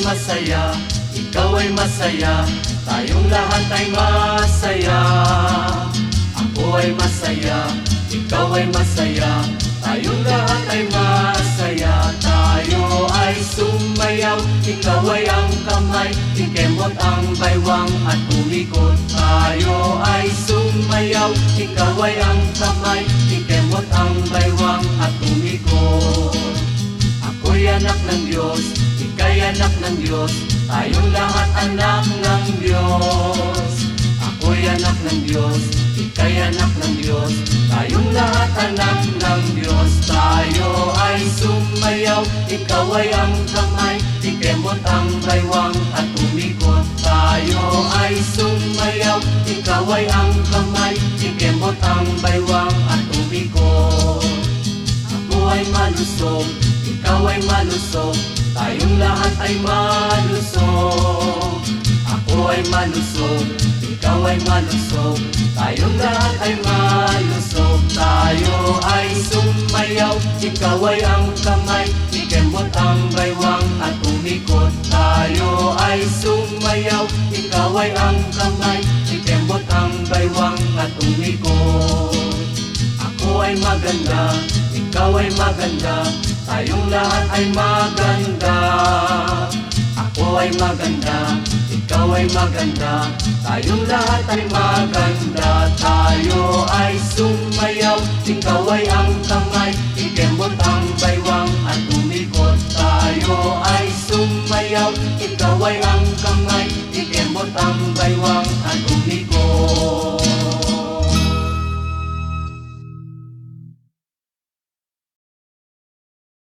masaya, ikaw ay masaya, tayong lahat ay masaya. Ako ay masaya, ikaw ay masaya, tayong lahat ay masaya. Tayo ay sumayaw, ikaw ay ang kamay, ikemot ang baywang at umikot. Tayo ay sumayaw, ikaw ay ang kamay, ikemot ang baywang at umikot. Anak ng Diyos, tayong lahat anak ng Diyos. Ako'y anak ng Diyos, ika'y anak ng Diyos, tayong lahat anak ng Diyos. Tayo ay sumayaw, ikaw ay ang kamay, ikemot ang baywang at umikot. Tayo ay sumayaw, ikaw ay ang kamay, ikemot ang baywang at umikot. Ako ay malusog, ikaw ay malusog, tayong lahat ay malusog. Ako ay malusog, ikaw ay malusog, tayong lahat ay malusog. Tayo ay sumayaw, ikaw ay ang kamay, ikemot ang baywang at umikot. Tayo ay sumayaw, ikaw ay ang kamay, ikemot ang baywang at umikot. Ako ay maganda, ikaw ay maganda, tayong lahat ay maganda. Ako ay maganda, ikaw ay maganda, tayong lahat ay maganda. Tayo ay sumayaw, ikaw ay ang kamay, ikemot ang baywang at umikot. Tayo ay sumayaw, ikaw ay ang kamay, ikemot ang baywang at umikot.